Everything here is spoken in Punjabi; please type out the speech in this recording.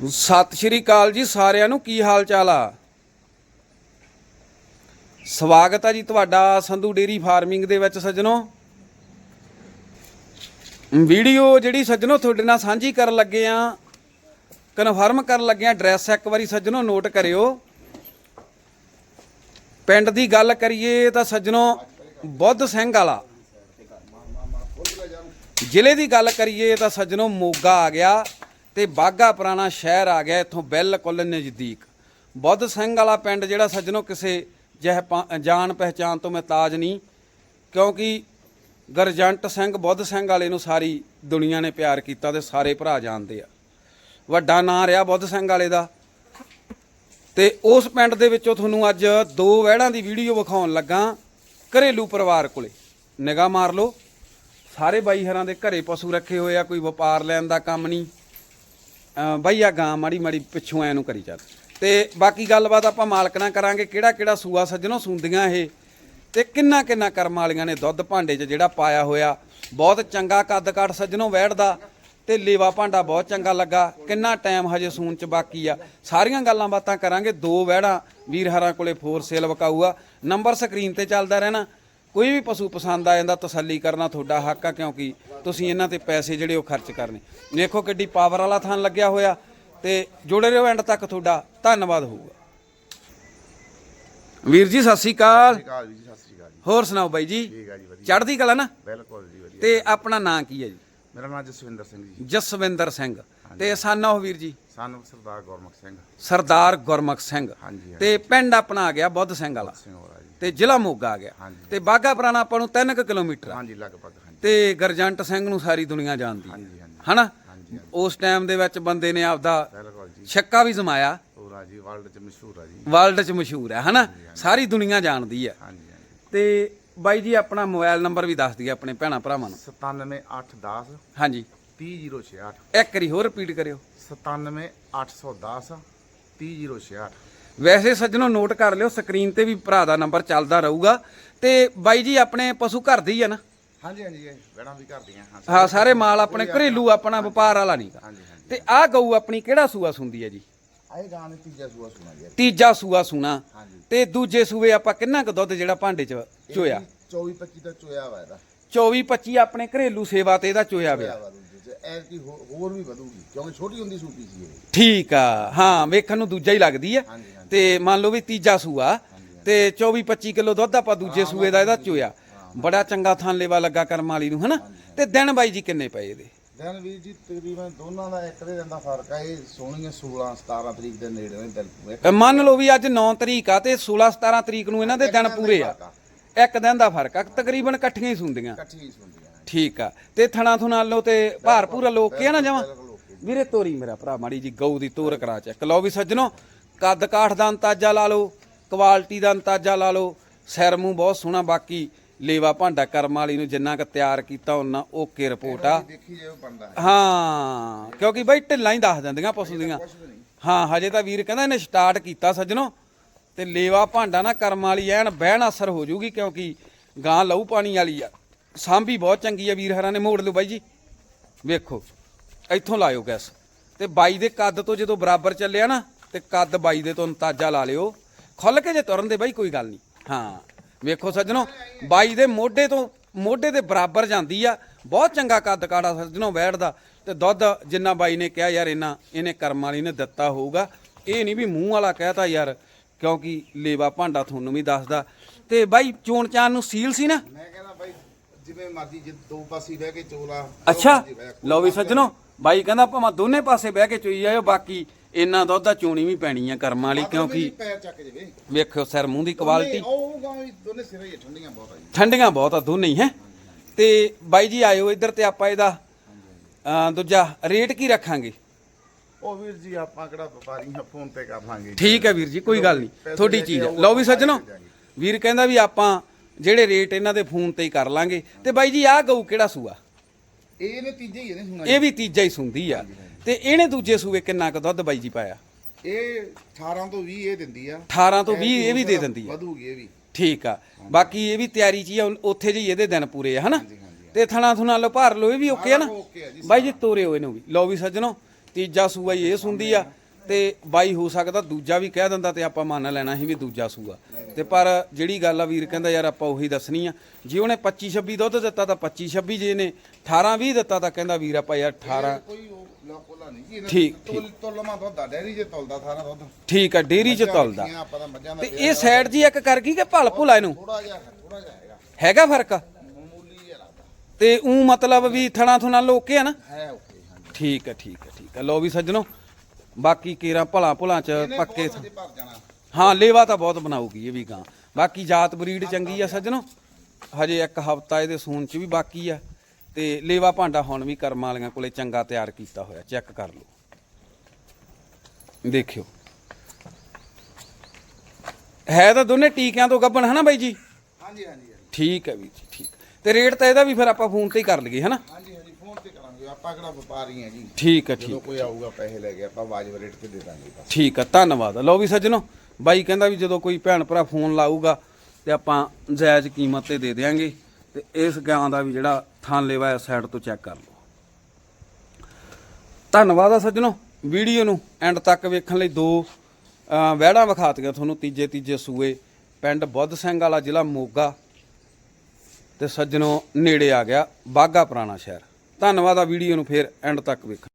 ਸਤਿ ਸ਼੍ਰੀ ਅਕਾਲ ਜੀ ਸਾਰਿਆਂ ਨੂੰ, ਕੀ ਹਾਲ ਚਾਲ ਆ? ਸਵਾਗਤ ਆ ਜੀ ਤੁਹਾਡਾ ਸੰਧੂ ਡੇਰੀ ਫਾਰਮਿੰਗ ਦੇ ਵਿੱਚ ਸੱਜਣੋ। ਵੀਡੀਓ ਜਿਹੜੀ ਸੱਜਣੋ ਤੁਹਾਡੇ ਨਾਲ ਸਾਂਝੀ ਕਰਨ ਲੱਗੇ ਆ, ਕਨਫਰਮ ਕਰਨ ਲੱਗੇ ਆ, ਐਡਰੈਸ ਇੱਕ ਵਾਰੀ ਸੱਜਣੋ ਨੋਟ ਕਰਿਓ। ਪਿੰਡ ਦੀ ਗੱਲ ਕਰੀਏ ਤਾਂ ਸੱਜਣੋ, ਬੁੱਧ ਸਿੰਘ ਵਾਲਾ। ਜ਼ਿਲ੍ਹੇ ਦੀ ਗੱਲ ਕਰੀਏ ਤਾਂ ਸੱਜਣੋ ਮੋਗਾ ਆ ਗਿਆ। ਤੇ ਬਾਗਾ ਪੁਰਾਣਾ ਸ਼ਹਿਰ ਆ ਗਿਆ ਇੱਥੋਂ ਬਿਲਕੁਲ ਨਜ਼ਦੀਕ। ਬੁੱਧ ਸਿੰਘ ਵਾਲਾ ਪਿੰਡ ਜਿਹੜਾ ਸੱਜਣੋ ਕਿਸੇ ਜਹ ਜਾਣ ਪਹਿਚਾਨ ਤੋਂ ਮਹਤਾਜ ਨਹੀਂ, ਕਿਉਂਕਿ ਗਰਜੰਟ ਸਿੰਘ ਬੁੱਧ ਸਿੰਘ ਵਾਲੇ ਨੂੰ ਸਾਰੀ ਦੁਨੀਆ ਨੇ ਪਿਆਰ ਕੀਤਾ ਤੇ ਸਾਰੇ ਭਰਾ ਜਾਣਦੇ ਆ। ਵੱਡਾ ਨਾਂ ਰਿਹਾ ਬੁੱਧ ਸਿੰਘ ਵਾਲੇ ਦਾ। ਤੇ ਉਸ ਪਿੰਡ ਦੇ ਵਿੱਚੋਂ ਤੁਹਾਨੂੰ ਅੱਜ ਦੋ ਵਹਿੜਾਂ ਦੀ ਵੀਡੀਓ ਵਿਖਾਉਣ ਲੱਗਾ ਘਰੇਲੂ ਪਰਿਵਾਰ ਕੋਲੇ। ਨਿਗਾਹ ਮਾਰ ਲਓ, ਸਾਰੇ ਬਾਈ ਹਰਾਂ ਦੇ ਘਰੇ ਪਸ਼ੂ ਰੱਖੇ ਹੋਏ ਆ, ਕੋਈ ਵਪਾਰ ਲੈਣ ਦਾ ਕੰਮ ਨਹੀਂ। ਅਹ ਆ ਗਾਂ ਮਾੜੀ ਮਾੜੀ ਪਿੱਛੋਂ ਐ ਨੂੰ ਕਰੀ ਚੱਲ। ਤੇ ਬਾਕੀ ਗੱਲਬਾਤ ਆਪਾਂ ਮਾਲਕ ਨਾਲ ਕਰਾਂਗੇ, ਕਿਹੜਾ ਕਿਹੜਾ ਸੂਆ ਸੱਜਣੋ ਸੁੰਦੀਆਂ ਇਹ। ਤੇ ਕਿੰਨਾ ਕਿੰਨਾ ਕਰਮ ਵਾਲੀਆਂ ਨੇ ਦੁੱਧ ਭਾਂਡੇ 'ਚ ਜਿਹੜਾ ਪਾਇਆ ਹੋਇਆ। ਬਹੁਤ ਚੰਗਾ ਕੱਦ ਕਾਠ ਸੱਜਣੋ ਵੈੜਦਾ ਤੇ ਲੇਵਾ ਭਾਂਡਾ ਬਹੁਤ ਚੰਗਾ ਲੱਗਾ। ਕਿੰਨਾ ਟਾਈਮ ਹਜੇ ਸੂਣ 'ਚ ਬਾਕੀ ਆ। ਸਾਰੀਆਂ ਗੱਲਾਂ ਬਾਤਾਂ ਕਰਾਂਗੇ, ਦੋ ਵੈੜਾਂ ਵੀਰ ਹਰਾਂ ਕੋਲੇ ਫੋਰ ਸੇਲ ਵਕਾਊਆ ਨੰਬਰ ਸਕਰੀਨ ਤੇ ਚੱਲਦਾ ਰਹਿਣਾ। ਕੋਈ ਵੀ ਪਸ਼ੂ ਪਸੰਦ ਆ ਜਾਂਦਾ ਤਸੱਲੀ ਕਰਨਾ ਤੁਹਾਡਾ ਹੱਕ ਆ ਕਿਉਂਕਿ ਤੁਸੀਂ ਇਹਨਾਂ ਤੇ ਪੈਸੇ ਜਿਹੜੇ ਉਹ ਖਰਚ ਕਰਨੇ। ਦੇਖੋ ਕਿੱਡੀ ਪਾਵਰ ਵਾਲਾ ਥਾਨ ਲੱਗਿਆ ਹੋਇਆ ਤੇ ਜੁੜੇ ਰਹੋ ਐਂਡ ਤੱਕ ਤੁਹਾਡਾ ਧੰਨਵਾਦ ਹੋਊਗਾ। ਵੀਰ ਜੀ ਸਤਿ ਸ਼੍ਰੀ ਅਕਾਲ। ਸਤਿ ਸ਼੍ਰੀ ਅਕਾਲ ਜੀ ਸਤਿ ਸ਼੍ਰੀ ਅਕਾਲ ਜੀ। ਹੋਰ ਸੁਣਾਓ ਬਾਈ ਜੀ? ਠੀਕ ਆ ਜੀ ਵਧੀਆ। ਚੜ੍ਹਦੀ ਕਲਾ ਨਾ? ਬਿਲਕੁਲ ਜੀ ਵਧੀਆ। ਤੇ ਆਪਣਾ ਨਾਂ ਕੀ ਹੈ ਜੀ? ਮੇਰਾ ਨਾਮ ਜਸਵਿੰਦਰ ਸਿੰਘ ਜੀ। ਜਸਵਿੰਦਰ ਸਿੰਘ। ਤੇ ਸਾਨਾ ਉਹ ਵੀਰ ਜੀ। ਸਾਨੂੰ ਸਰਦਾਰ ਗੁਰਮੁਖ ਸਿੰਘ। ਸਰਦਾਰ ਗੁਰਮੁਖ ਸਿੰਘ। ਹਾਂਜੀ ਤੇ ਪਿੰਡ ਆਪਣਾ ਆ ਗਿਆ ਬੁੱਧ ਸਿੰਘ ਵਾਲਾ। ਸਿੰਘ ਤੇ ਜ਼ਿਲ੍ਹਾ ਮੋਗਾ ਆ ਗਿਆ। ਹਾਂਜੀ। ਤੇ ਬਾਗਾ ਪੁਰਾਣਾ ਆਪਾਂ ਨੂੰ 3 ਕਿਲੋਮੀਟਰ ਆ। ਹਾਂਜੀ ਲਗਭਗ ਹਾਂਜੀ। ਤੇ ਗਰਜੰਟ ਸਿੰਘ ਨੂੰ ਸਾਰੀ ਦੁਨੀਆ ਜਾਣਦੀ ਹੈ ਹਾਂਜੀ ਹਾਂਜੀ। ਹਨਾ? ਹਾਂਜੀ ਉਸ ਟਾਈਮ ਦੇ ਵਿੱਚ ਬੰਦੇ ਨੇ ਆਪਦਾ ਬਿਲਕੁਲ ਜੀ। ਛੱਕਾ ਵੀ ਜਮਾਇਆ ਹੋਰਾ ਜੀ ਵਰਲਡ ਚ ਮਸ਼ਹੂਰ ਆ ਜੀ। ਵਰਲਡ 'ਚ ਮਸ਼ਹੂਰ ਹੈ ਹਨਾ? ਸਾਰੀ ਦੁਨੀਆ ਜਾਣਦੀ ਹੈ ਹਾਂਜੀ ਹਾਂਜੀ। ਤੇ ਬਾਈ ਜੀ ਆਪਣਾ ਮੋਬਾਈਲ ਨੰਬਰ ਵੀ ਦੱਸ ਦਈਏ ਆਪਣੇ ਭੈਣਾ ਭਰਾਵਾਂ ਨੂੰ। 97810 ਹਾਂਜੀ। 3006 ਇੱਕ ਵਾਰੀ ਹੋਰ ਰਿਪੀਟ ਕਰਿਓ। 97810 3006 ਵੈਸੇ ਸੱਜਣੋ ਨੋਟ ਕਰ ਲਿਓ ਸਕਰੀਨ ਤੇ ਵੀ ਭਰਾ ਦਾ ਨੰਬਰ ਚੱਲਦਾ ਰਹੂਗਾ। ਤੇ ਬਾਈ ਜੀ ਆਪਣੇ ਪਸ਼ੂ ਘਰ ਦੇ ਹੀ ਆ ਨਾ? ਹਾਂਜੀ ਹਾਂਜੀ ਬੈਣਾ ਵੀ ਕਰਦੀਆਂ ਹਾਂ। ਹਾਂ ਸਾਰੇ ਮਾਲ ਆਪਣੇ ਘਰੇਲੂ ਆਪਣਾ ਵਪਾਰ ਵਾਲਾ ਨਹੀਂਗਾ ਹਾਂਜੀ ਹਾਂਜੀ। ਤੇ ਆਹ ਗਊ ਆਪਣੀ ਕਿਹੜਾ ਸੂਆ ਸੁੰਦੀ ਹੈ ਜੀ? ਆਏ ਗਾਂ ਨੇ ਤੀਜਾ ਸੂਆ ਸੁਣਾ ਜੀ। ਤੀਜਾ ਸੂਆ ਸੁਣਾ। ਹਾਂਜੀ। ਤੇ ਦੂਜੇ ਸੂਏ ਆਪਾਂ ਕਿੰਨਾ ਕੁ ਦੁੱਧ ਜਿਹੜਾ ਭਾਂਡੇ 'ਚ ਚੋਇਆ? 24 25 ਦਾ ਚੋਇਆ ਵਾ ਇਹਦਾ। 24 25 ਆਪਣੇ ਘਰੇਲੂ ਸੇਵਾ ਤੇ ਇਹਦਾ ਚੋਇਆ ਪਿਆ ਵਾ ਦੂਜੇ ਚ। ਹੋਰ ਵੀ ਵਧੂਗੀ ਕਿਉਂਕਿ ਛੋਟੀ ਹੁੰਦੀ ਸੂਪੀ ਸੀ ਇਹ। ਠੀਕ ਆ ਹਾਂ ਵੇਖਣ ਨੂੰ ਦੂਜਾ ਹੀ ਲੱਗਦੀ ਆ। ਹਾਂਜੀ ਹਾਂਜੀ। ਤੇ ਮੰਨ ਲਓ ਵੀ ਤੀਜਾ ਸੂਆ ਤੇ 24 25 ਕਿਲੋ ਦੁੱਧ ਆਪਾਂ ਦੂਜੇ ਸੂਏ ਦਾ ਇਹਦਾ ਚੋਇਆ। ਬੜਾ ਚੰਗਾ ਥਾਂ ਲੇਵਾ ਲੱਗਾ ਕਰਮ ਵਾਲੀ ਨੂੰ ਹਨਾ? ਤੇ ਦਿਨ ਬਾਈ ਜੀ ਕਿੰਨੇ ਪਏ ਇਹਦੇ? ਦਿਨ ਵੀਰ ਜੀ ਤਕਰੀਬਨ ਦੋਨਾਂ ਦਾ ਇੱਕ ਦੇ ਦਿਨ ਦਾ ਫ਼ਰਕ ਆ ਇਹ ਸੋਹਣੀਆਂ 16 17 ਤਰੀਕ ਦੇ ਨੇੜੇ ਨੇ ਅ, ਮੰਨ ਲਓ ਵੀ ਅੱਜ 9 ਤਰੀਕ ਆ ਤੇ 16 17 ਤਰੀਕ ਨੂੰ ਇਹਨਾਂ ਦੇ ਦਿਨ ਪੂਰੇ ਆ। ਇੱਕ ਦਿਨ ਦਾ ਫ਼ਰਕ ਆ ਤਕਰੀਬਨ ਇਕੱਠੀਆਂ ਹੀ ਸੁੰਦੀਆਂ ਇਕੱਠੀ ਹੀ ਸੁਣਦੀਆਂ ਠੀਕ ਆ ਤੇ ਥਣਾ ਥੁਣਾ ਲਓ ਤੇ ਭਾਰ ਪੂਰਾ ਲੋਕ ਕੇ ਨਾ ਜਾਵਾਂ ਬਿਲਕੁਲ ਵੀਰੇ ਤੋਰੀ ਮੇਰਾ ਭਰਾ ਮਾੜੀ ਜੀ ਗਊ ਦੀ ਤੋਰ ਕਰਾ ਚੈੱਕ। ਲਓ ਵੀ ਸੱਜਣੋ ਕੱਦ ਕਾਠ ਦਾ ਅੰਤਾਜ਼ਾ ਲਾ ਲਓ ਕੁਆਲਿਟੀ ਦਾ ਅੰਤਾਜ਼ਾ ਲਾ ਲਓ ਸਿਰ ਮੂੰਹ ਬਹੁਤ ਸੋਹਣਾ ਬਾਕੀ ਲੇਵਾ ਭਾਂਡਾ ਕਰਮ ਵਾਲੀ ਨੂੰ ਜਿੰਨਾ ਕੁ ਤਿਆਰ ਕੀਤਾ ਉਹਨਾਂ ਓਕੇ ਰਿਪੋਰਟ ਆ। ਦੇਖੀ ਜੇ ਉਹ ਬੰਦਾ ਹੈ। ਹਾਂ ਕਿਉਂਕਿ ਬਈ ਢਿੱਲਾਂ ਹੀ ਦੱਸ ਦਿੰਦੀਆਂ ਪਸ਼ੂ ਦੀਆਂ। ਹਾਂ ਹਜੇ ਤਾਂ ਵੀਰ ਕਹਿੰਦਾ ਇਹਨੇ ਸਟਾਰਟ ਕੀਤਾ ਸੱਜਣੋ। ਤੇ ਲੇਵਾ ਭਾਂਡਾ ਨਾ ਕਰਮ ਵਾਲੀ ਐਨ ਬਹਿਣ ਅਸਰ ਹੋ ਜੂਗੀ ਕਿਉਂਕਿ ਗਾਂ ਲਹੂ ਪਾਣੀ ਵਾਲੀ ਆ। ਸਾਂਭੀ ਬਹੁਤ ਚੰਗੀ ਆ ਵੀਰ ਹਰਾਂ ਨੇ ਮੋੜ ਲਿਓ ਬਾਈ ਜੀ। ਵੇਖੋ ਇੱਥੋਂ ਲਾਇਓ ਗੈਸ। ਤੇ ਬਾਈ ਦੇ ਕੱਦ ਤੋਂ ਜਦੋਂ ਬਰਾਬਰ ਚੱਲਿਆ ਨਾ ਤੇ ਕੱਦ ਬਾਈ ਦੇ ਤੋਂ ਅੰਤਾਜ਼ਾ ਲਾ ਲਿਓ। ਖੁੱਲ ਕੇ ਜੇ ਤੁਰਨ ਦੇ ਬਾਈ ਕੋਈ ਗੱਲ ਨਹੀਂ। ਹਾਂ ਵੇਖੋ ਸੱਜਣੋ ਬਾਈ ਦੇ ਮੋਢੇ ਤੋਂ ਮੋਢੇ ਦੇ ਬਰਾਬਰ ਜਾਂਦੀ ਆ। ਬਹੁਤ ਚੰਗਾ ਕੱਦ ਕਾੜਾ ਸੱਜਣੋ ਬੈਠਦਾ। ਤੇ ਦੁੱਧ ਜਿੰਨਾ ਬਾਈ ਨੇ ਕਿਹਾ ਯਾਰ ਇਹਨਾਂ ਇਹਨੇ ਕਰਮ ਵਾਲੀ ਨੇ ਦਿੱਤਾ ਹੋਊਗਾ। ਇਹ ਨਹੀਂ ਵੀ ਮੂੰਹ ਵਾਲਾ ਕਹਿਤਾ ਯਾਰ ਕਿਉਂਕਿ ਲੇਵਾ ਭਾਂਡਾ ਤੁਹਾਨੂੰ ਵੀ ਦੱਸਦਾ। ਤੇ ਬਾਈ ਚੋਣ ਚਾਨ ਨੂੰ ਸੀਲ ਸੀ ਨਾ? ਮੈਂ ਕਹਿੰਦਾ ਬਾਈ ਜਿਵੇਂ ਮਰਜ਼ੀ ਜੇ ਦੋ ਪਾਸੇ ਬਹਿ ਕੇ ਚੋਲਾ ਅੱਛਾ ਲਓ ਵੀ ਸੱਜਣੋ ਬਾਈ ਕਹਿੰਦਾ ਭਾਵੇਂ ਦੋਨੇ ਪਾਸੇ ਬਹਿ ਕੇ ਚੋਈ ਜਾਇਓ ਬਾਕੀ ਇੰਨਾ ਦੁੱਧ ਦਾ ਚੋਣੀ ਵੀ ਪੈਣੀ ਆ ਕਰਮ ਵਾਲੀ ਕਿਉਂਕਿ ਪੈਰ ਚੱਕ ਜਵੇ ਵੇਖਿਓ ਸਿਰ ਮੂੰਹ ਦੀ ਕੁਆਲਿਟੀ ਉਹ ਗਾਂ ਵੀ ਦੋਨੇ ਸਿਰੇ ਹੀ ਆ, ਠੰਡੀਆਂ ਬਹੁਤ ਆ ਜੀ। ਠੰਡੀਆਂ ਬਹੁਤ ਆ ਦੋਨੇ ਹੀ ਹੈ। ਤੇ ਬਾਈ ਜੀ ਆਇਓ ਇੱਧਰ ਤੇ ਆਪਾਂ ਇਹਦਾ ਅਹ, ਦੂਜਾ ਰੇਟ ਕੀ ਰੱਖਾਂਗੇ? ਉਹ ਵੀਰ ਜੀ ਆਪਾਂ ਕਿਹੜਾ ਵਪਾਰੀ ਆ ਫੋਨ ਤੇ ਕਰ ਲਾਂਗੇ ਠੀਕ ਹੈ ਵੀਰ ਜੀ ਕੋਈ ਗੱਲ ਨਹੀਂ ਤੁਹਾਡੀ ਚੀਜ਼ ਆ। ਲਓ ਵੀ ਸੱਜਣੋ ਵੀਰ ਕਹਿੰਦਾ ਵੀ ਆਪਾਂ ਜਿਹੜੇ ਰੇਟ ਇਹਨਾਂ ਦੇ ਫੋਨ ਤੇ ਹੀ ਕਰ ਲਾਂਗੇ। ਤੇ ਬਾਈ ਜੀ ਆਹ ਗਊ ਕਿਹੜਾ ਸੂਆ? ਇਹ ਨੇ ਤੀਜੇ ਹੀ ਇਹਨੇ ਸੁਣਾ ਇਹ ਵੀ ਤੀਜਾ ਹੀ ਸੁੰਦੀ ਆ। ਤੇ ਇਹਨੇ ਦੂਜੇ ਸੂਏ ਕਿੰਨਾ ਕੁ ਦੁੱਧ ਬਾਈ ਜੀ ਪਾਇਆ? ਇਹ 18 ਤੋਂ 20 ਇਹ ਦਿੰਦੀ ਆ। 18 ਤੋਂ 20 ਇਹ ਵੀ ਦੇ ਦਿੰਦੀ ਆ। ਵਧੂਗੀ ਇਹ ਵੀ। ਠੀਕ ਆ। ਬਾਕੀ ਇਹ ਵੀ ਤਿਆਰੀ ਚ ਹੀ ਆ ਉੱਥੇ ਜੀ ਇਹਦੇ ਦਿਨ ਪੂਰੇ ਆ ਹਨਾ? ਤੇ ਥਣਾ ਥੁਣਾ ਲੋ ਭਾਰ ਲੋ ਇਹ ਵੀ ਓਕੇ ਆ ਨਾ? ਓਕੇ ਆ ਜੀ ਬਾਈ ਜੀ ਤੋਰੇ ਹੋਏ ਨੂੰ ਵੀ। ਲਓ ਵੀ ਸੱਜਣੋ ਤੀਜਾ ਸੂਆ ਹੀ ਇਹ ਸੁੰਦੀ ਆ। ਤੇ ਬਾਈ ਹੋ ਸਕਦਾ ਦੂਜਾ ਵੀ ਕਹਿ ਦਿੰਦਾ ਤੇ ਆਪਾਂ ਮੰਨ ਲੈਣਾ ਸੀ ਵੀ ਦੂਜਾ ਸੂਆ। ਤੇ ਪਰ ਜਿਹੜੀ ਗੱਲ ਆ ਵੀਰ ਕਹਿੰਦਾ ਯਾਰ ਆਪਾਂ ਉਹੀ ਦੱਸਣੀ ਆ। ਜੇ ਉਹਨੇ 25 26 ਦੁੱਧ ਦਿੱਤਾ ਤਾਂ 25 26 ਜੇ ਨੇ 18 20 ਦਿੱਤਾ ਤਾਂ ਕਹਿੰਦਾ ਵੀਰ ਆਪਾਂ ਯਾਰ 18 ਕੋਈ ਨਹੀਂ ਜੀ ਠੀਕ, ਤੁਲਮਾ ਦੁੱਧ ਆ ਡੈਰੀ ਜੇ ਤੁਲਦਾ ਸਾਰਾ ਦੁੱਧ। ਠੀਕ ਆ ਡੇਰੀ ਚ ਤੁਲਦਾ। ਆਪਾਂ ਤਾਂ ਮੱਝਾਂ ਦਾ ਤੇ ਇਹ ਸਾਈਡ ਜੀ ਇੱਕ ਕਰ ਗਈ ਕਿ ਭਲ ਭੁਲਾ ਇਹਨੂੰ? ਥੋੜਾ ਜਿਹਾ ਥੋੜਾ ਜਿਹਾ ਹੈਗਾ। ਹੈਗਾ ਫ਼ਰਕ? ਮਾਮੂਲੀ ਜਿਹਾ ਲੱਗਦਾ। ਤੇ ਉਹ ਮਤਲਬ ਵੀ ਥਣਾ ਥੁਣਾ ਲੋਕੇ ਆ ਨਾ? ਹੈ ਓਕੇ ਹਾਂਜੀ। ਠੀਕ ਹੈ ਠੀਕ ਹੈ ਠੀਕ ਹੈ ਲੋ ਵੀ ਸੱਜਣੋ ਬਾਕੀ ਕੀਰਾ ਭਲਾ ਭੁਲਾ ਚ ਪੱਕੇ ਭਰ ਜਾਣਾ। ਹਾਂ ਲੇਵਾ ਤਾਂ ਬਹੁਤ ਬਣਾਊਗੀ ਇਹ ਵੀ ਗਾਂ। ਬਾਕੀ ਜਾਤ ਬਰੀਡ ਚੰਗੀ ਆ ਸੱਜਣੋ। ਹਜੇ ਇੱਕ ਹਫਤਾ ਇਹਦੇ ਸੂਨ ਚ ਵੀ ਬਾਕੀ ਆ। ਤੇ ਲੇਵਾ ਭਾਂਡਾ ਹੁਣ ਵੀ ਕਰਮ ਵਾਲੀਆਂ ਕੋਲੇ ਚੰਗਾ ਤਿਆਰ ਕੀਤਾ ਹੋਇਆ ਚੈੱਕ ਕਰ ਲਓ। ਦੇਖਿਓ। ਹੈ ਤਾਂ ਦੋਨੇ ਟੀਕਿਆਂ ਤੋਂ ਗੱਬਣ ਹਨਾ ਬਾਈ ਜੀ? ਹਾਂਜੀ ਹਾਂਜੀ। ਠੀਕ ਹੈ ਵੀਰ ਜੀ ਠੀਕ। ਤੇ ਰੇਟ ਤਾਂ ਇਹਦਾ ਵੀ ਫਿਰ ਆਪਾਂ ਫੋਨ ਤੇ ਹੀ ਕਰ ਲਈਏ ਹਨਾ? ਹਾਂਜੀ ਹਾਂਜੀ ਫੋਨ ਤੇ ਕਰਾਂਗੇ। ਆਪਾਂ ਕਿਹੜਾ ਵਪਾਰੀ ਆ ਜੀ? ਠੀਕ ਹੈ ਠੀਕ। ਜਦੋਂ ਕੋਈ ਆਊਗਾ ਪੈਸੇ ਲੈ ਕੇ ਆਪਾਂ ਵਾਜਬ ਰੇਟ ਤੇ ਦੇ ਦਾਂਗੇ ਬਸ। ਠੀਕ ਆ ਧੰਨਵਾਦ। ਲਓ ਵੀ ਸੱਜਣੋ ਬਾਈ ਕਹਿੰਦਾ ਵੀ ਜਦੋਂ ਕੋਈ ਭੈਣ ਭਰਾ ਫੋਨ ਲਾਊਗਾ ਤੇ ਆਪਾਂ ਜਾਇਜ਼ ਕੀਮਤ ਤੇ ਦੇ ਦੇਾਂਗੇ ਤੇ ਇਸ ਗਾਂ ਦਾ ਵੀ ਜਿਹੜਾ ਥਾਂ ਹੈ ਸਾਈਡ ਤੋਂ ਚੈੱਕ ਕਰ ਲਓ। ਧੰਨਵਾਦ ਆ ਸੱਜਣੋ ਵੀਡੀਓ ਨੂੰ ਐਂਡ ਤੱਕ ਵੇਖਣ ਲਈ ਦੋ ਅਹ, ਵਹਿੜਾਂ ਵਿਖਾਤੀਆਂ ਤੁਹਾਨੂੰ ਤੀਜੇ ਤੀਜੇ ਸੂਏ ਪਿੰਡ ਬੁੱਧ ਸਿੰਘ ਵਾਲਾ ਜ਼ਿਲ੍ਹਾ ਮੋਗਾ। ਤੇ ਸੱਜਣੋ ਨੇੜੇ ਆ ਗਿਆ ਬਾਗਾ ਪੁਰਾਣਾ ਸ਼ਹਿਰ। ਧੰਨਵਾਦ ਆ ਵੀਡੀਓ ਨੂੰ ਫੇਰ ਐਂਡ ਤੱਕ ਵੇਖਣ